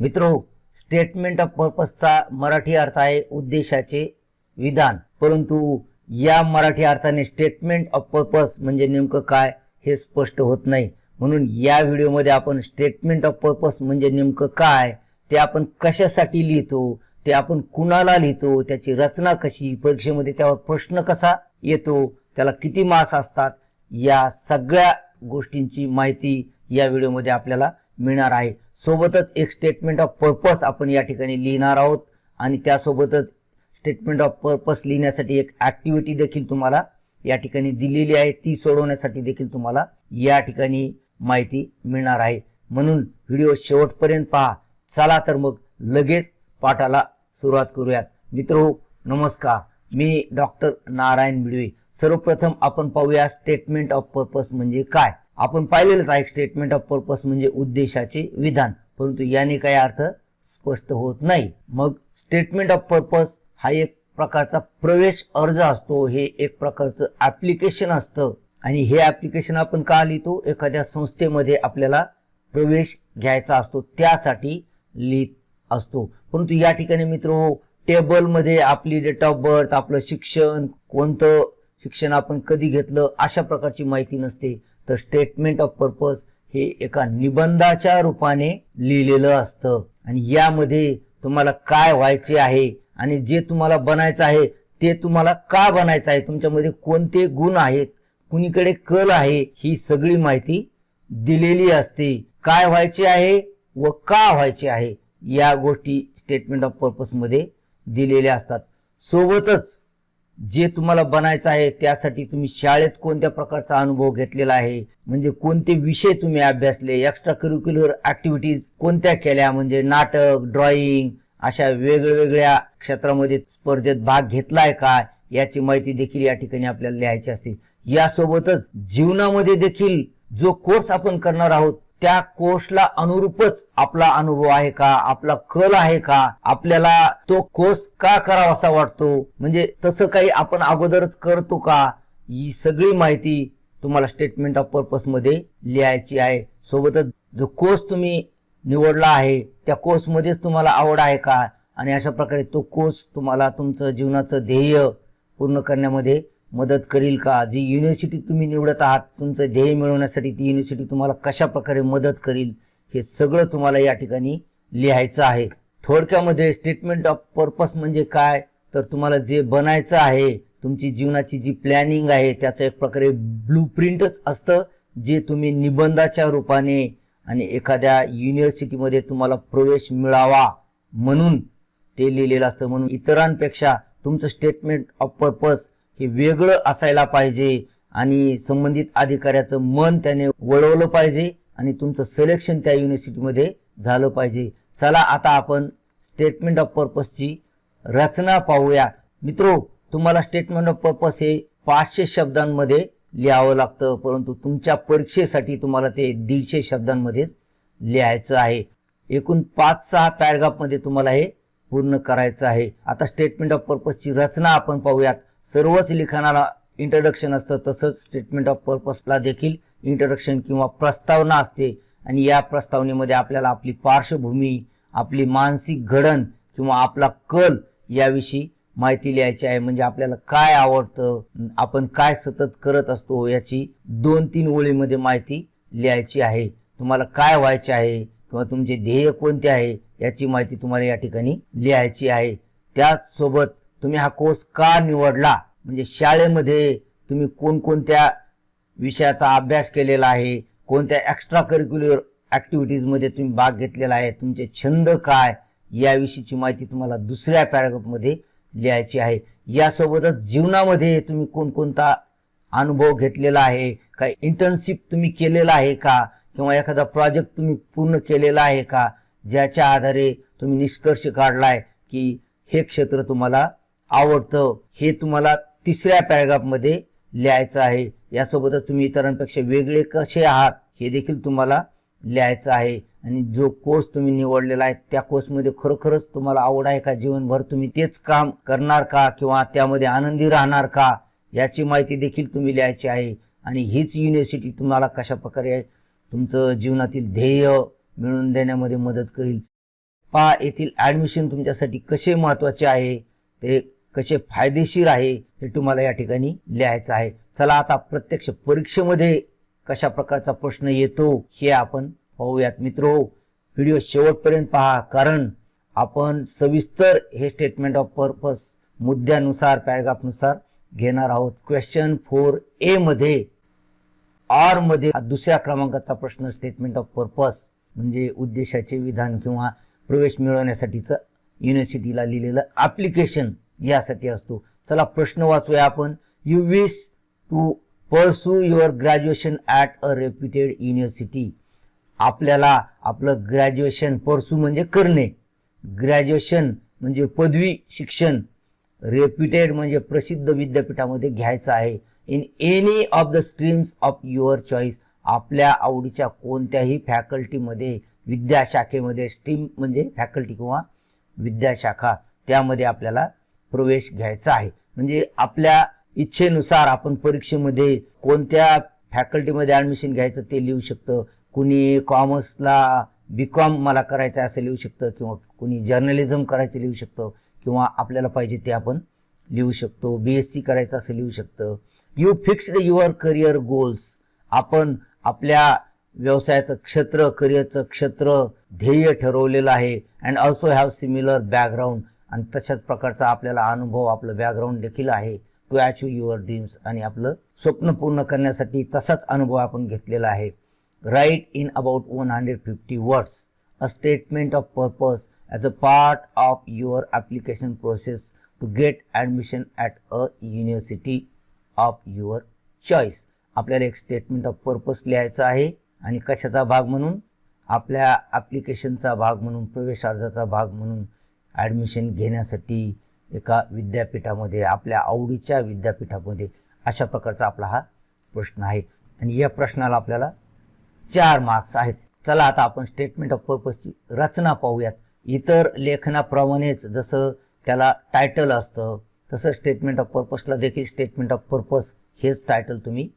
मित्रो statement of पर्पजचा Marathi अर्थ आहे उद्देशाचे विधान. परंतु या मराठी अर्थाने स्टेटमेंट ऑफ पर्पज म्हणजे नेमकं काय हे स्पष्ट होत नाही. म्हणून या व्हिडिओमध्ये आपण स्टेटमेंट ऑफ पर्पज म्हणजे नेमकं काय ते आपण कशासाठी लिहितो ते आपण कुणाला लिहितो त्याची रचना कशी परीक्षेमध्ये त्यावर प्रश्न कसा येतो त्याला किती मार्क्स असतात या सगळ्या गोष्टींची माहिती या व्हिडिओमध्ये आपल्याला मिळणार आहे. सोबतच एक स्टेटमेंट ऑफ पर्पज आपण या ठिकाणी लिहिणार आहोत. आणि त्यासोबतच स्टेटमेंट ऑफ पर्पज लिहिण्यासाठी एक ऍक्टिव्हिटी देखील तुम्हाला या ठिकाणी दिलेली आहे. ती सोडवण्यासाठी देखील तुम्हाला या ठिकाणी माहिती मिळणार आहे. म्हणून व्हिडिओ शेवटपर्यंत पहा. चला तर मग लगेच पाठाला सुरुवात करूयात. मित्र नमस्कार. मी डॉक्टर नारायण बिडवे. सर्वप्रथम आपण पाहूया स्टेटमेंट ऑफ पर्पज म्हणजे काय? आपण पाहिलेलंच आहे स्टेटमेंट ऑफ पर्पज म्हणजे उद्देशाचे विधान. परंतु याने काही अर्थ स्पष्ट होत नाही. मग स्टेटमेंट ऑफ पर्पज हा एक प्रकारचा प्रवेश अर्ज असतो. हे एक प्रकारचं ऍप्लिकेशन असतं. आणि हे ऍप्लिकेशन आपण का लिहितो? एखाद्या संस्थेमध्ये आपल्याला प्रवेश घ्यायचा असतो. त्यासाठी लिहित असतो. परंतु या ठिकाणी मित्र हो टेबलमध्ये आपली डेट ऑफ बर्थ आपलं शिक्षण कोणतं शिक्षण आपण कधी घेतलं अशा प्रकारची माहिती नसते. तर स्टेटमेंट ऑफ पर्पज हे एका निबंधाच्या रूपाने लिहिलेलं असतं. आणि यामध्ये तुम्हाला काय व्हायचे आहे आणि जे तुम्हाला बनायचं आहे ते तुम्हाला का बनायचं आहे तुमच्यामध्ये कोणते गुण आहेत कुणीकडे कल आहे ही सगळी माहिती दिलेली असते. काय व्हायचे आहे व का व्हायचे आहे या गोष्टी स्टेटमेंट ऑफ पर्पजमध्ये दिलेल्या असतात. सोबतच जे तुम्हाला बनायचं आहे त्यासाठी तुम्ही शाळेत कोणत्या प्रकारचा अनुभव घेतलेला आहे? म्हणजे कोणते विषय तुम्ही अभ्यासले? एक्स्ट्रा करिक्युलर ऍक्टिव्हिटीज कोणत्या केल्या? म्हणजे नाटक ड्रॉइंग अशा वेगवेगळ्या क्षेत्रामध्ये स्पर्धेत भाग घेतलाय का? याची माहिती देखील या ठिकाणी आपल्याला लिहायची असते. यासोबतच जीवनामध्ये देखील जो कोर्स आपण करणार आहोत त्या कोर्सला अनुरूपच आपला अनुभव आहे का? आपला कल आहे का? आपल्याला तो कोर्स का करावा असा वाटतो? म्हणजे तसं काही आपण अगोदरच करतो का? ही सगळी माहिती तुम्हाला स्टेटमेंट ऑफ पर्पजमध्ये लिहायची आहे. सोबतच जो कोर्स तुम्ही निवडला आहे त्या कोर्समध्येच तुम्हाला आवड आहे का? आणि अशा प्रकारे तो कोर्स तुम्हाला तुमचं जीवनाचं ध्येय पूर्ण करण्यामध्ये मदत करील का? जी युनिव्हर्सिटी तुम्ही निवडत आहात तुमचं ध्येय मिळवण्यासाठी ती युनिव्हर्सिटी तुम्हाला कशा प्रकारे मदत करील हे सगळं तुम्हाला या ठिकाणी लिहायचं आहे. थोडक्यामध्ये स्टेटमेंट ऑफ पर्पज म्हणजे काय? तर तुम्हाला जे बनायचं आहे तुमची जीवनाची जी प्लॅनिंग आहे त्याचं एक प्रकारे ब्लू प्रिंटच असतं जे तुम्ही निबंधाच्या रूपाने आणि एखाद्या युनिव्हर्सिटीमध्ये तुम्हाला प्रवेश मिळावा म्हणून ते लिहिलेलं असतं. म्हणून इतरांपेक्षा तुमचं स्टेटमेंट ऑफ पर्पज हे वेगळं असायला पाहिजे आणि संबंधित अधिकाऱ्याचं मन त्याने वळवलं पाहिजे आणि तुमचं सिलेक्शन त्या युनिव्हर्सिटीमध्ये झालं पाहिजे. चला आता आपण स्टेटमेंट ऑफ पर्पजची रचना पाहूया. मित्रो तुम्हाला स्टेटमेंट ऑफ पर्पज हे पाचशे शब्दांमध्ये लिहावं लागतं परंतु तुमच्या परीक्षेसाठी तुम्हाला ते दीडशे शब्दांमध्येच लिहायचं आहे. एकूण पाच सहा पॅराग्राफमध्ये तुम्हाला हे पूर्ण करायचं आहे. आता स्टेटमेंट ऑफ पर्पजची रचना आपण पाहूयात. सर्वच लिखाणाला इंट्रोडक्शन असतं तसंच स्टेटमेंट ऑफ पर्पजला देखील इंट्रोडक्शन किंवा प्रस्तावना असते. आणि या प्रस्तावनेमध्ये आपल्याला आपली पार्श्वभूमी आपली मानसिक घडण किंवा आपला कल याविषयी माहिती लिहायची आहे. म्हणजे आपल्याला काय आवडतं आपण काय सतत करत असतो याची दोन तीन ओळीमध्ये माहिती लिहायची आहे. तुम्हाला काय व्हायचे आहे किंवा तुमचे ध्येय कोणते आहे याची माहिती तुम्हाला या ठिकाणी लिहायची आहे. त्याचसोबत तुम्ही हा कोर्स का निवडला? म्हणजे शाळेमध्ये तुम्ही कोणकोणत्या विषयाचा अभ्यास केलेला आहे? कोणत्या एक्स्ट्रा करिक्युलर ॲक्टिव्हिटीजमध्ये तुम्ही भाग घेतलेला आहे? तुमचे छंद काय? याविषयीची माहिती तुम्हाला दुसऱ्या पॅराग्राफमध्ये लिहायची आहे. यासोबतच जीवनामध्ये तुम्ही कोणकोणता अनुभव घेतलेला आहे? काय इंटर्नशिप तुम्ही केलेला आहे का? किंवा एखादा प्रोजेक्ट तुम्ही पूर्ण केलेला आहे का? ज्याच्या आधारे तुम्ही निष्कर्ष काढलाय की हे क्षेत्र तुम्हाला आवडतं हे तुम्हाला तिसऱ्या पॅराग्राफमध्ये लिहायचं आहे. यासोबतच तुम्ही इतरांपेक्षा वेगळे कसे आहात हे देखील तुम्हाला लिहायचं आहे. आणि जो कोर्स तुम्ही निवडलेला आहे त्या कोर्समध्ये खरोखरच तुम्हाला आवड आहे का? जीवनभर तुम्ही तेच काम करणार का? किंवा त्यामध्ये आनंदी राहणार का? याची माहिती देखील तुम्ही लिहायची आहे. आणि हीच युनिव्हर्सिटी तुम्हाला कशा प्रकारे तुमचं जीवनातील ध्येय मिळवून देण्यामध्ये मदत करेल? पहा येथील ॲडमिशन तुमच्यासाठी कसे महत्त्वाचे आहे? ते कसे फायदेशीर आहे हे तुम्हाला या ठिकाणी लिहायचं आहे. चला आता प्रत्यक्ष परीक्षेमध्ये कशा प्रकारचा प्रश्न येतो हे आपण पाहूयात. मित्रो हो, व्हिडिओ शेवटपर्यंत पहा कारण आपण सविस्तर हे स्टेटमेंट ऑफ पर्पज मुद्द्यानुसार पॅराग्राफनुसार घेणार आहोत. क्वेश्चन फोर ए मध्ये आरमध्ये दुसऱ्या क्रमांकाचा प्रश्न स्टेटमेंट ऑफ पर्पज म्हणजे उद्देशाचे विधान किंवा प्रवेश मिळवण्यासाठीचं युनिव्हर्सिटीला लिहिलेलं ॲप्लिकेशन यासाठी असतो. चला प्रश्न वाचूया आपण. You wish to pursue your graduation at a reputed university आपल्याला आपलं ग्रॅज्युएशन परसू म्हणजे करणे. ग्रॅज्युएशन म्हणजे पदवी शिक्षण. रेप्युटेड म्हणजे प्रसिद्ध विद्यापीठामध्ये घ्यायचं आहे. In any of the streams of your choice आपल्या आवडीच्या कोणत्याही फॅकल्टीमध्ये विद्याशाखेमध्ये स्ट्रीम म्हणजे फॅकल्टी किंवा विद्याशाखा त्यामध्ये आपल्याला प्रवेश घ्यायचा आहे. म्हणजे आपल्या इच्छेनुसार आपण परीक्षेमध्ये कोणत्या फॅकल्टीमध्ये ॲडमिशन घ्यायचं ते लिहू शकतं. कुणी कॉमर्सला बी कॉम मला करायचं आहे असं लिहू शकतं किंवा कुणी जर्नलिझम करायचं लिहू शकतं किंवा आपल्याला पाहिजे ते आपण लिहू शकतो. बी एस सी करायचं असं लिहू शकतं. You fixed your career goals आपण आपल्या व्यवसायाचं क्षेत्र करिअरचं क्षेत्र ध्येय ठरवलेलं आहे. And also have similar background आणि तशाच प्रकारचा आपल्याला अनुभव आपलं बॅकग्राऊंड देखील आहे. टू अचीव युअर ड्रीम्स आणि आपलं स्वप्न पूर्ण करण्यासाठी तसाच अनुभव आपण घेतलेला आहे. Write in about one hundred fifty words a statement of purpose as a part of your application process to get admission at a university of your choice आपल्याला एक स्टेटमेंट ऑफ पर्पज लिहायचं आहे आणि कशाचा भाग म्हणून? आपल्या ॲप्लिकेशनचा भाग म्हणून प्रवेश अर्जाचा भाग म्हणून. ॲडमिशन घेण्यासाठी एका विद्यापीठामध्ये आपल्या आवडीच्या विद्यापीठामध्ये अशा प्रकारचा आपला हा प्रश्न आहे. आणि या प्रश्नाला आपल्याला चार मार्क्स आहेत. चला आता आपण स्टेटमेंट ऑफ पर्पजची रचना पाहूयात. इतर लेखनाप्रमाणेच जसं त्याला टायटल असतं तसं स्टेटमेंट ऑफ पर्पजला देखील स्टेटमेंट ऑफ पर्पज हेच टायटल तुम्ही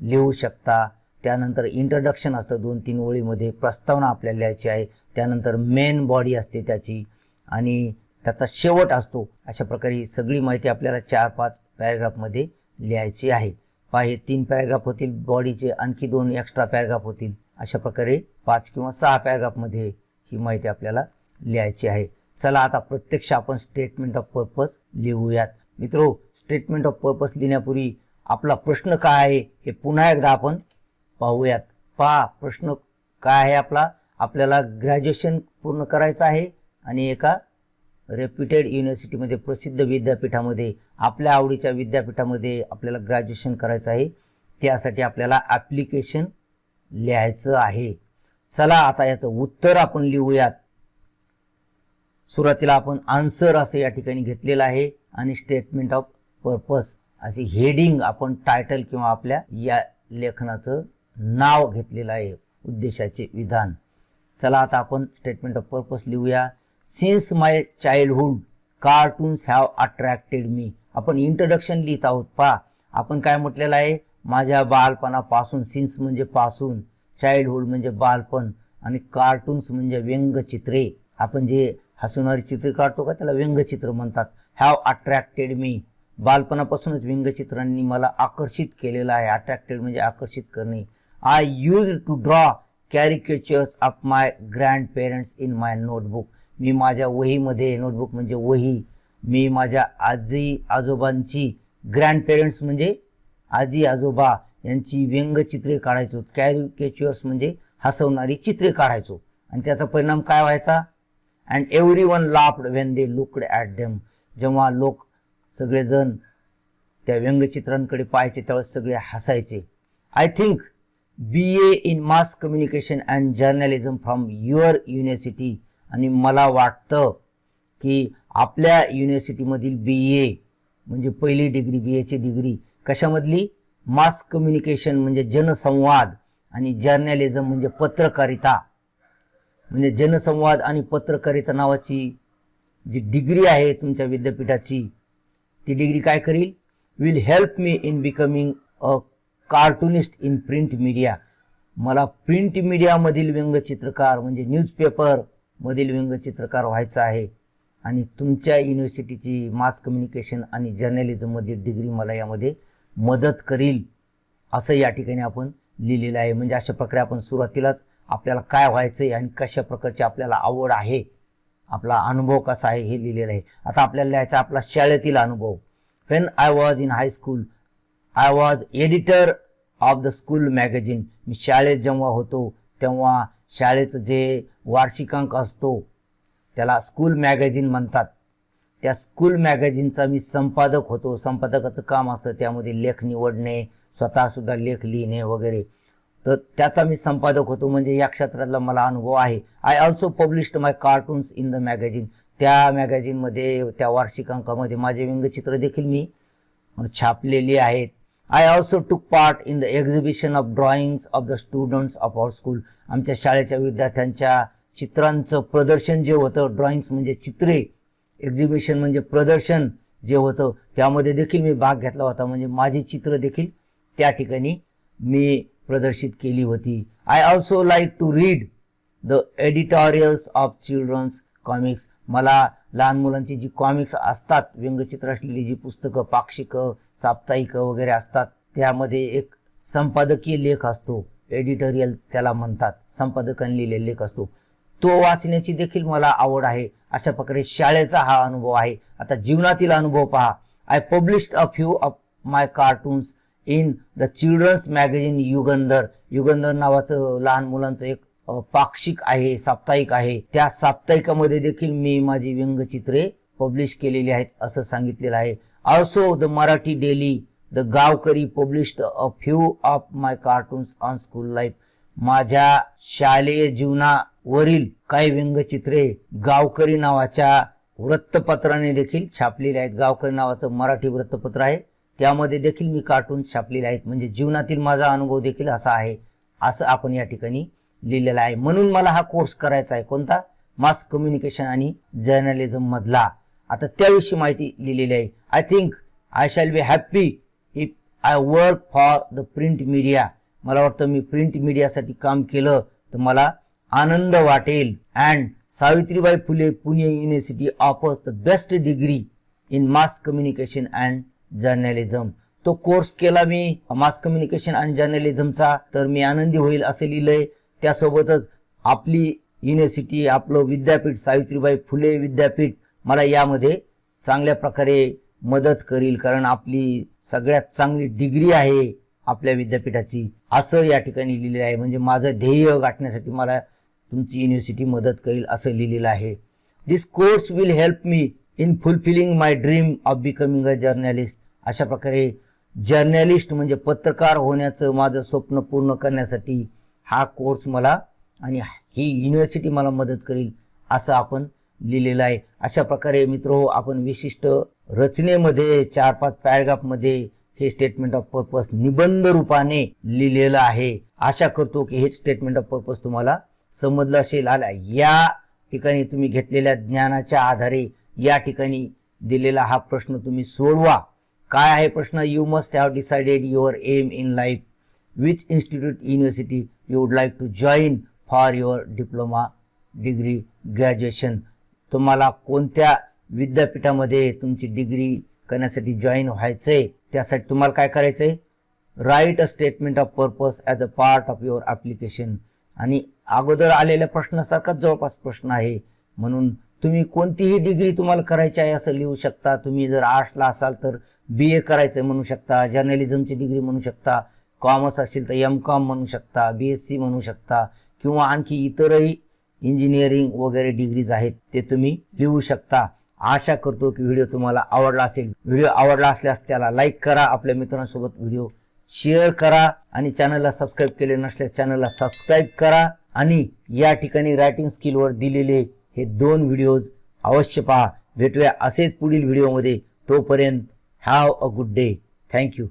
लिहू शकता. त्यानंतर इंट्रोडक्शन असतं दोन तीन ओळीमध्ये प्रस्तावना आपल्याला लिहायची आहे. त्यानंतर मेन बॉडी असते त्याची. आणि त्याचा शेवट असतो अशा प्रकारे ही सगळी माहिती आपल्याला चार पाच पॅरेग्राफमध्ये लिहायची आहे. पहा हे तीन पॅरेग्राफ होतील बॉडीचे आणखी दोन एक्स्ट्रा पॅरेग्राफ होतील. अशा प्रकारे पाच किंवा सहा पॅरेग्राफमध्ये ही माहिती आपल्याला लिहायची आहे. चला आता प्रत्यक्ष आपण स्टेटमेंट ऑफ पर्पज लिहूयात. मित्रो स्टेटमेंट ऑफ पर्पज लिहिण्यापूर्वी आपला प्रश्न काय आहे हे पुन्हा एकदा आपण पाहूयात. पहा प्रश्न काय आहे आपला? आपल्याला ग्रॅज्युएशन पूर्ण करायचं आहे. आणि एका रेप्युटेड युनिव्हर्सिटीमध्ये प्रसिद्ध विद्यापीठामध्ये आपल्या आवडीच्या विद्यापीठामध्ये आपल्याला ग्रॅज्युएशन करायचं आहे. त्यासाठी आपल्याला ॲप्लिकेशन लिहायचं आहे. चला आता याचं उत्तर आपण लिहूयात. सुरुवातीला आपण आन्सर असं या ठिकाणी घेतलेलं आहे आणि स्टेटमेंट ऑफ पर्पज असे हेडिंग आपण टायटल किंवा आपल्या या लेखनाचं नाव घेतलेलं आहे. उद्देशाचे विधान. चला आता आपण स्टेटमेंट ऑफ पर्पज लिहूया. Since my childhood cartoons have attracted me आपण इंट्रोडक्शन लिहित आहोत. पा आपण काय म्हटलेलं आहे? माझ्या बालपणापासून सिन्स म्हणजे पासून चाइल्डहुड म्हणजे बालपण आणि कार्टून्स म्हणजे व्यंगचित्रे. आपण जे हसवणारी चित्र काढतो का त्याला व्यंगचित्र म्हणतात. हॅव अट्रॅक्टेड मी बालपणापासूनच व्यंगचित्रांनी मला आकर्षित केलेलं आहे. अट्रॅक्टेड म्हणजे आकर्षित करणे. I use to draw caricatures of my grandparents in my notebook मी माझ्या वहीमध्ये नोटबुक म्हणजे वही मी माझ्या आजी आजोबांची ग्रँड पेरेंट्स म्हणजे आजी आजोबा यांची व्यंगचित्रे काढायचो कॅरिकेचर्स म्हणजे हसवणारी चित्रे काढायचो. आणि त्याचा परिणाम काय व्हायचा? And everyone laughed when they looked at them जेव्हा लोक सगळेजण त्या व्यंगचित्रांकडे पाहायचे त्यावेळेस सगळे हसायचे. I think B A in mass communication and journalism from your university आणि मला वाटतं की आपल्या युनिव्हर्सिटीमधील बी ए म्हणजे पहिली डिग्री बी एची डिग्री कशामधली? मास कम्युनिकेशन म्हणजे जनसंवाद आणि जर्नलिझम म्हणजे पत्रकारिता. म्हणजे जनसंवाद आणि पत्रकारिता नावाची जी डिग्री आहे तुमच्या विद्यापीठाची ती डिग्री काय करील? Will help me in becoming a cartoonist in print media मला प्रिंट मीडियामधील व्यंगचित्रकार म्हणजे न्यूजपेपर मधील व्यंगचित्रकार व्हायचं आहे. आणि तुमच्या युनिव्हर्सिटीची मास कम्युनिकेशन आणि जर्नलिझममधील डिग्री मला यामध्ये मदत करील असं या ठिकाणी आपण लिहिलेलं आहे. म्हणजे अशा प्रकारे आपण सुरुवातीलाच आपल्याला काय व्हायचं आहे आणि कशा प्रकारची आपल्याला आवड आहे आपला अनुभव कसा आहे हे लिहिलेलं आहे. आता आपल्याला लिहायचा आपला शाळेतील अनुभव. When I was in high school I was editor of the school magazine मी शाळेत जेव्हा होतो तेव्हा शाळेचं जे वार्षिकांक असतो त्याला स्कूल मॅगझिन म्हणतात. त्या स्कूल मॅगझिनचा मी संपादक होतो. संपादकाचं काम असतं त्यामध्ये लेख निवडणे स्वतःसुद्धा लेख लिहिणे वगैरे. तर त्याचा मी संपादक होतो. म्हणजे या क्षेत्रातला मला अनुभव आहे. I also published my cartoons in the magazine त्या मॅगझिनमध्ये त्या वार्षिकांकामध्ये माझे व्यंगचित्र देखील मी छापलेली आहेत. I also took part in the exhibition of drawings of the students of our school आमच्या शाळेच्या विद्यार्थ्यांच्या चित्रांचं प्रदर्शन जे होतं ड्रॉइंग्स म्हणजे चित्रे एक्झिबिशन म्हणजे प्रदर्शन जे होतं त्यामध्ये देखील मी भाग घेतला होता. म्हणजे माझी चित्र देखील त्या ठिकाणी मी प्रदर्शित केली होती. I also like to read the editorials of children's comics मला लहान मुलांची जी कॉमिक्स असतात व्यंगचित्र असलेली जी पुस्तकं पाक्षिकं साप्ताहिकं वगैरे असतात त्यामध्ये एक संपादकीय लेख असतो. एडिटोरियल त्याला म्हणतात. संपादकांनी लिहिलेला लेख असतो. तो वाचण्याची देखील मला आवड आहे. अशा प्रकारे शाळेचा हा अनुभव आहे. आता जीवनातील अनुभव पहा. I published a few of my cartoons in the children's magazine Yugandhar Yugandhar नावाचं लहान मुलांचं एक पाक्षिक आहे साप्ताहिक आहे. त्या साप्ताहिकामध्ये देखील मी माझी व्यंगचित्रे पब्लिश केलेली आहेत असं सांगितलेलं आहे. Also the Marathi daily the Gaonkari published a few of my cartoons on school life माझ्या शालेय जीवनावरील काही व्यंगचित्रे गावकरी नावाच्या वृत्तपत्राने देखील छापलेली आहेत. गावकरी नावाचं मराठी वृत्तपत्र आहे. त्यामध्ये देखील मी कार्टून छापलेले आहेत. म्हणजे जीवनातील माझा अनुभव देखील असा आहे. असं आपण या ठिकाणी लिहिलेला आहे. म्हणून मला हा कोर्स करायचा आहे. कोणता? मास कम्युनिकेशन आणि जर्नलिझम मधला. आता त्याविषयी माहिती लिहिलेली आहे. I think I shall be happy if I work for the print media मला वाटतं मी प्रिंट मीडियासाठी काम केलं तर मला आनंद वाटेल. And Savitribai Phule Pune university offers the best degree in mass communication and journalism तो कोर्स केला मी. मास कम्युनिकेशन आणि जर्नलिझमचा तर मी आनंदी होईल असे लिहिलंय. त्यासोबतच आपली युनिव्हर्सिटी आपलं विद्यापीठ सावित्रीबाई फुले विद्यापीठ मला यामध्ये चांगल्या प्रकारे मदत करील कारण आपली सगळ्यात चांगली डिग्री आहे आपल्या विद्यापीठाची. असं या ठिकाणी लिहिलेलं आहे. म्हणजे माझं ध्येय गाठण्यासाठी मला तुमची युनिव्हर्सिटी मदत करेल असं लिहिलेलं आहे. This course will help me in fulfilling my dream of becoming a journalist अशा प्रकारे जर्नलिस्ट म्हणजे पत्रकार होण्याचं माझं स्वप्न पूर्ण करण्यासाठी हा कोर्स मला आणि ही युनिव्हर्सिटी मला मदत करेल असं आपण लिहिलेलं आहे. अशा प्रकारे मित्र आपण विशिष्ट रचनेमध्ये चार पाच पॅराग्राफमध्ये हे स्टेटमेंट ऑफ पर्पज निबंध रूपाने लिहिलेलं आहे. आशा करतो की हे स्टेटमेंट ऑफ पर्पज तुम्हाला समजलं असेल. आला या ठिकाणी तुम्ही घेतलेल्या ज्ञानाच्या आधारे या ठिकाणी दिलेला हा प्रश्न तुम्ही सोडवा. काय आहे प्रश्न? You must have decided your aim in life which institute university you would like to join for your diploma degree graduation तुम्हाला कोणत्या विद्यापीठामध्ये तुमची डिग्री करण्यासाठी जॉईन व्हायचंय त्यासाठी तुम्हाला काय करायचंय? Write a statement of purpose as a part of your application आणि अगोदर आलेल्या प्रश्नासारखाच जवळपास प्रश्न आहे. म्हणून तुम्ही कोणतीही डिग्री तुम्हाला करायची आहे असं लिहू शकता. तुम्ही जर आर्ट्सला असाल तर बी ए करायचं म्हणू शकता जर्नलिझमची डिग्री म्हणू शकता. कॉमर्स असेल तर एम कॉम म्हणू शकता बी एस सी म्हणू शकता किंवा आणखी इतरही इंजिनिअरिंग वगैरे डिग्रीज आहेत ते तुम्ही लिहू शकता. आशा करतो की व्हिडिओ तुम्हाला आवडला असेल. व्हिडिओ आवडला असल्यास त्याला लाईक करा आपल्या मित्रांसोबत व्हिडिओ शेअर करा आणि चॅनलला सबस्क्राईब केले नसल्यास चॅनलला सबस्क्राईब करा आणि या ठिकाणी रायटिंग स्किलवर दिलेले हे दोन व्हिडिओज अवश्य पहा. भेटूया असेच पुढील व्हिडिओमध्ये तोपर्यंत have a good day thank you